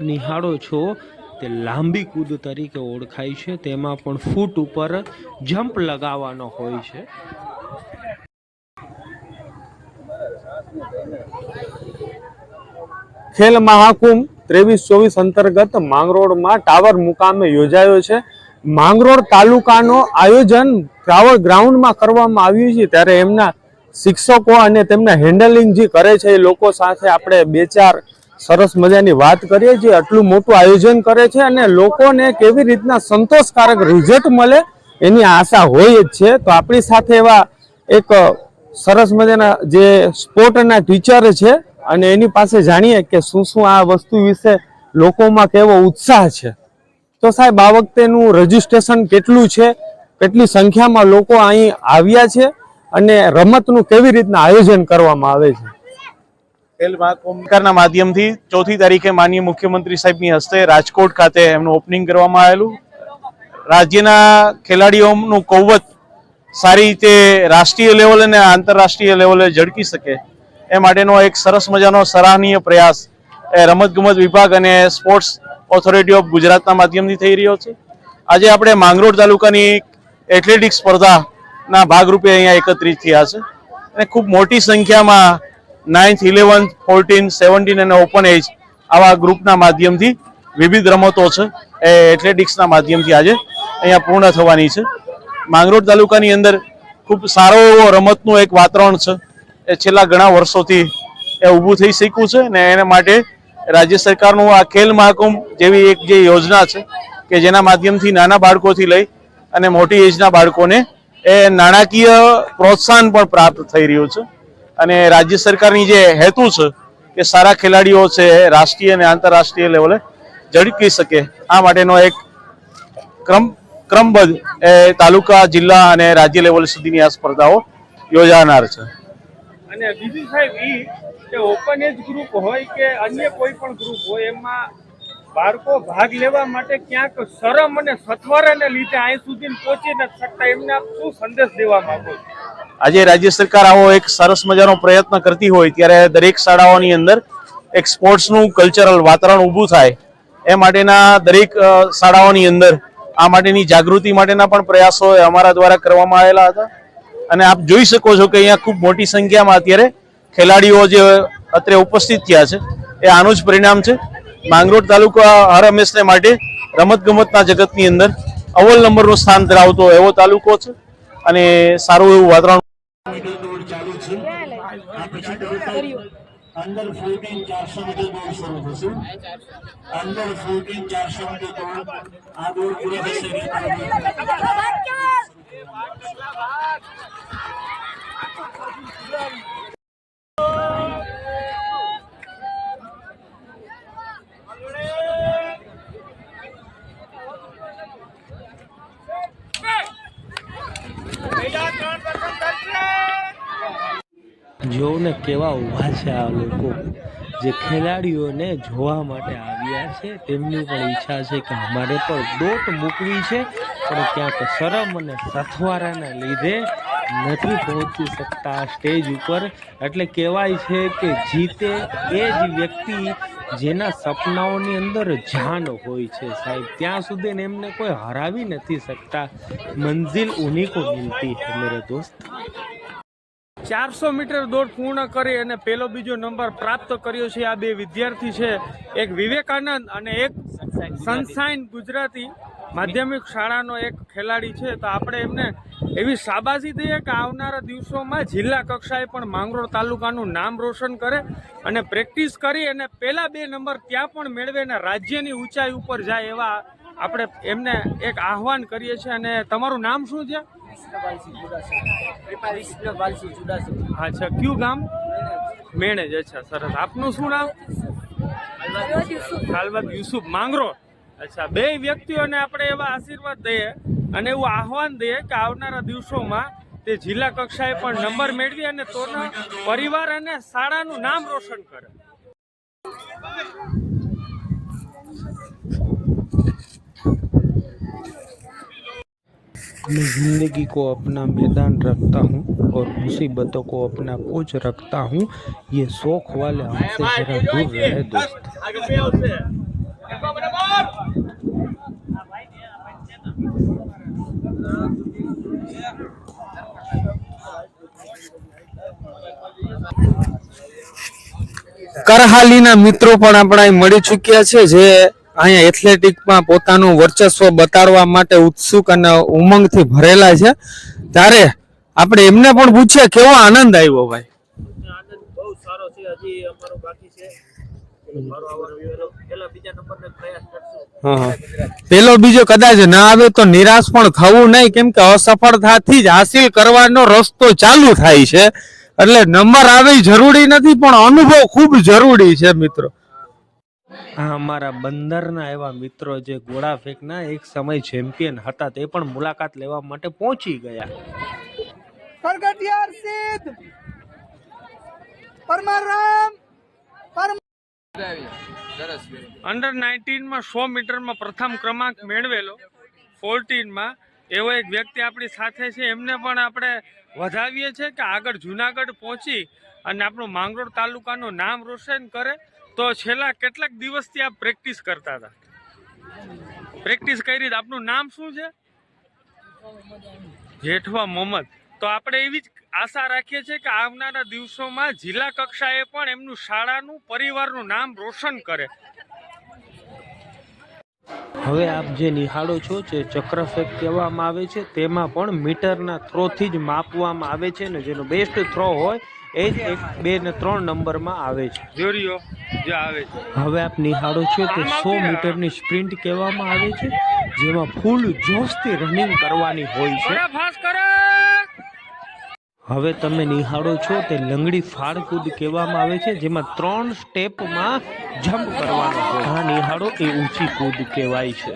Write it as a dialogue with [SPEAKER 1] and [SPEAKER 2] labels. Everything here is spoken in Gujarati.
[SPEAKER 1] નિહાળો છો તે લાંબી કૂદ તરીકે ઓળખાય છે. તેમાં પણ ફૂટ ઉપર જમ્પ લગાવવાનો હોય છે.
[SPEAKER 2] ખેલ મહાકુંભ ત્રેવીસ ચોવીસ અંતર્ગત માંગરોળમાં ટાવર મુકામે યોજાયો છે. માંગરોળ તાલુકાનો આયોજન ટાવર ગ્રાઉન્ડમાં કરવામાં આવ્યું છે. ત્યારે એમના શિક્ષકો અને તેમના હેન્ડલિંગ જે કરે છે એ લોકો સાથે આપણે બે ચાર સરસ મજાની વાત કરીએ જે આટલું મોટું આયોજન કરે છે અને લોકોને કેવી રીતના સંતોષકારક રિઝલ્ટ મળે એની આશા હોય જ છે. તો આપણી સાથે એવા એક સરસ મજાના જે સ્પોર્ટના ટીચર છે અને એની પાસે જાણીએ કે શું શું આ વસ્તુ વિશે લોકોમાં કેવો ઉત્સાહ છે. તો સાહેબ, આ વખતેનું રજીસ્ટ્રેશન કેટલું છે? કેટલી સંખ્યામાં લોકો અહીં આવ્યા છે? અને રમતનું કેવી રીતના આયોજન કરવામાં આવે છે?
[SPEAKER 3] ખેલ મહાકુંભના માધ્યમથી ચોથી તારીખે માનીય મુખ્યમંત્રી સાહેબની હસ્તે રાજકોટ ખાતે એમનું ઓપનિંગ કરવામાં આવેલું. રાજ્યના ખેલાડીઓનું કૌવત સારી રીતે રાષ્ટ્રીય લેવલે અને આંતરરાષ્ટ્રીય લેવલે ઝળકી શકે એ માટેનો એક સરસ મજાનો સરાહનીય પ્રયાસ એ રમતગમત વિભાગ અને સ્પોર્ટ્સ ઓથોરિટી ઓફ ગુજરાતના માધ્યમથી થઈ રહ્યો છે. આજે આપણે માંગરોળ તાલુકાની એથ્લેટિક સ્પર્ધાના ભાગરૂપે અહીંયા એકત્રિત થયા છે અને ખૂબ મોટી સંખ્યામાં નાઇન્થ, ઇલેવન્થ, ફોર્ટીન, સેવન્ટીન અને ઓપન એજ આવા ગ્રુપના માધ્યમથી વિવિધ રમતો છે. એ એથ્લેટિક્સના માધ્યમથી આજે અહીંયા પૂર્ણ થવાની છે. માંગરોળ તાલુકાની અંદર ખૂબ સારો એવો રમતનું એક વાતાવરણ છે. એ છેલ્લા ઘણા વર્ષોથી એ ઊભું થઈ શક્યું છે ને એના માટે રાજ્ય સરકારનું આ ખેલ મહાકુંભ જેવી એક જે યોજના છે કે જેના માધ્યમથી નાના બાળકોથી લઈ અને મોટી એજના બાળકોને એ નાણાકીય પ્રોત્સાહન પણ પ્રાપ્ત થઈ રહ્યું છે. અને રાજ્ય સરકારની જે હેતુ છે કે સારા ખેલાડીઓ છે, રાષ્ટ્રીય અને આંતરરાષ્ટ્રીય લેવલે ઝડપી શકે, આ માટેનો એક ક્રમ, ક્રમબદ્ધ એ તાલુકા, જિલ્લા અને રાજ્ય લેવલ સુધીની આ સ્પર્ધાઓ યોજાનાર છે.
[SPEAKER 4] અને બીજું સાહેબ એ કે ઓપન એજ ગ્રુપ હોય કે અન્ય કોઈ પણ ગ્રુપ હોય, એમાં બાળકો ભાગ લેવા માટે ક્યાંક શરમ અને સથવારાને લીધે અહીં સુધી પહોંચી નથી શકતા, એમને શું સંદેશ દેવા માંગો છો?
[SPEAKER 3] આજે રાજ્ય સરકાર આવો એક સરસ મજાનો પ્રયત્ન કરતી હોય ત્યારે દરેક શાળાઓની અંદર એક સ્પોર્ટ્સનું કલ્ચરલ વાતાવરણ ઊભું થાય એ માટેના દરેક શાળાઓની અંદર આ માટેની જાગૃતિ માટેના પણ પ્રયાસો અમારા દ્વારા કરવામાં આવેલા હતા. અને આપ જોઈ શકો છો કે અહીંયા ખૂબ મોટી સંખ્યામાં અત્યારે ખેલાડીઓ જે અત્રે ઉપસ્થિત થયા છે, એ આનું જ પરિણામ છે. માંગરોળ તાલુકા હર હંમેશને માટે રમતગમતના જગતની અંદર અવ્વલ નંબરનું સ્થાન ધરાવતો એવો તાલુકો છે અને સારું એવું વાતાવરણ
[SPEAKER 5] અંડર ફોર્ટીન ચારસો મીટર દોડ શરૂ થશે અંડર ફોર્ટીન ચારસો મીટર દોડ આ દોડ પૂરા થશે
[SPEAKER 1] જોને કેવા ઊભા છે આ લોકો. જે ખેલાડીઓને જોવા માટે આવ્યા છે, તેમની પણ ઈચ્છા છે કે અમારે પણ દોટ મૂકવી છે, પણ ક્યાંક શરમ અને સથવારાના લીધે નથી પહોંચી શકતા સ્ટેજ ઉપર. એટલે કહેવાય છે કે જીતે એ જ વ્યક્તિ જેના સપનાઓની અંદર જાન હોય છે. સાહેબ, ત્યાં સુધી એમને કોઈ હરાવી નથી શકતા. મંજિલ ઉની કો મિલતી હે, મેરે દોસ્ત.
[SPEAKER 4] ચારસો મીટર દોડ પૂર્ણ કરી અને પેલો બીજો નંબર પ્રાપ્ત કર્યો છે આ બે વિદ્યાર્થી છે. એક વિવેકાનંદ અને એક સનસાઇન ગુજરાતી માધ્યમિક શાળાનો એક ખેલાડી છે. તો આપણે એમને એવી શાબાશી દઈએ કે આવનારા દિવસોમાં જિલ્લા કક્ષાએ પણ માંગરોળ તાલુકાનું નામ રોશન કરે અને પ્રેક્ટિસ કરી અને પહેલાં બે નંબર ત્યાં પણ મેળવે અને રાજ્યની ઊંચાઈ ઉપર જાય એવા આપણે એમને એક આહવાન કરીએ છીએ. અને તમારું નામ શું છે? અચ્છા કયું ગામ? મેણેજ. અચ્છા સરસ. આપનું શું નામ? હાલબાદ યુસુફ. માંગરો અચ્છા બે વ્યક્તિઓને આપણે એવા આશીર્વાદ દઈએ અને એવું આહવાન દઈએ કે આવનારા દિવસોમાં તે જિલ્લા કક્ષાએ પણ નંબર મેળવી અને તોના પરિવાર અને શાળાનું નામ રોશન કરે.
[SPEAKER 1] मैं ज़िंदगी को अपना मैदान रखता हूँ और मुसीबतों को अपना कोच रखता हूँ ये शौक वाले हमसे जरा दूर रहे दोस्त
[SPEAKER 2] કરહાલીના મિત્રો પણ આપણા મળી ચૂક્યા છે જે અહીંયા એથ્લેટિકમાં પોતાનું વર્ચસ્વ બતાડવા માટે ઉત્સુક અને ઉમંગથી ભરેલા છે. ત્યારે આપણે એમને પણ પૂછીએ કેવો આનંદ આવ્યો ભાઈ.
[SPEAKER 1] પેલો બીજો
[SPEAKER 2] કદાચ ના આવે તો નિરાશ પણ થવું નહીં કેમ કે અસફળતાથી જ હાસિલ કરવાનો રસ્તો ચાલુ થાય છે. એટલે નંબર આવે જરૂરી નથી પણ અનુભવ ખૂબ જરૂરી છે મિત્રો.
[SPEAKER 1] આ અમારા બંદરના એવા મિત્રો જે ગોળા ફેંકના એક સમય ચેમ્પિયન હતા તે પણ મુલાકાત લેવા માટે પહોંચી ગયા.
[SPEAKER 6] પ્રગટિયાર સિદ્ધ! પરમારામ!
[SPEAKER 4] અંડર નાઇન્ટીનમાં સો મીટરમાં પ્રથમ ક્રમાંક મેળવેલો. ફોર્ટીનમાં એવો એક વ્યક્તિ આપણી સાથે છે એમને પણ આપણે વધાવીએ છીએ કે આગળ જુનાગઢ પહોંચી અને આપણું માંગરોળ તાલુકાનું નામ રોશન કરે. તો છેલ્લા કેટલાક દિવસથી આપ પ્રેક્ટિસ કરતા હતા? પ્રેક્ટિસ કરી આપનું નામ શું છે? જેઠવા મોહમ્મદ. તો આપણે એવી જ આશા રાખીએ છીએ કે આવનારા દિવસોમાં જિલ્લા કક્ષાએ પણ એમનું શાળાનું પરિવારનું નામ રોશન કરે.
[SPEAKER 1] હવે આપ જે નિહાળો છો, જે ચક્રફેક કહેવામાં આવે છે, તેમાં પણ મીટરના થ્રોથી જ માપવામાં આવે છે ને જેનો બેસ્ટ થ્રો હોય એ જ એક બે ને ત્રણ નંબરમાં આવે છે.
[SPEAKER 4] જોરીઓ જે આવે છે.
[SPEAKER 1] હવે આપ નિહાળો છો તે સો મીટરની સ્પ્રિન્ટ કહેવામાં આવે છે જેમાં ફૂલ જોશથી રનિંગ કરવાની હોય છે. હવે તમે નિહાળો છો તે લંગડી ફાળ કૂદ કહેવામાં આવે છે જેમાં ત્રણ સ્ટેપમાં જમ્પ કરવાનો હોય. હા નિહાળો એ ઊંચી કૂદ કહેવાય છે.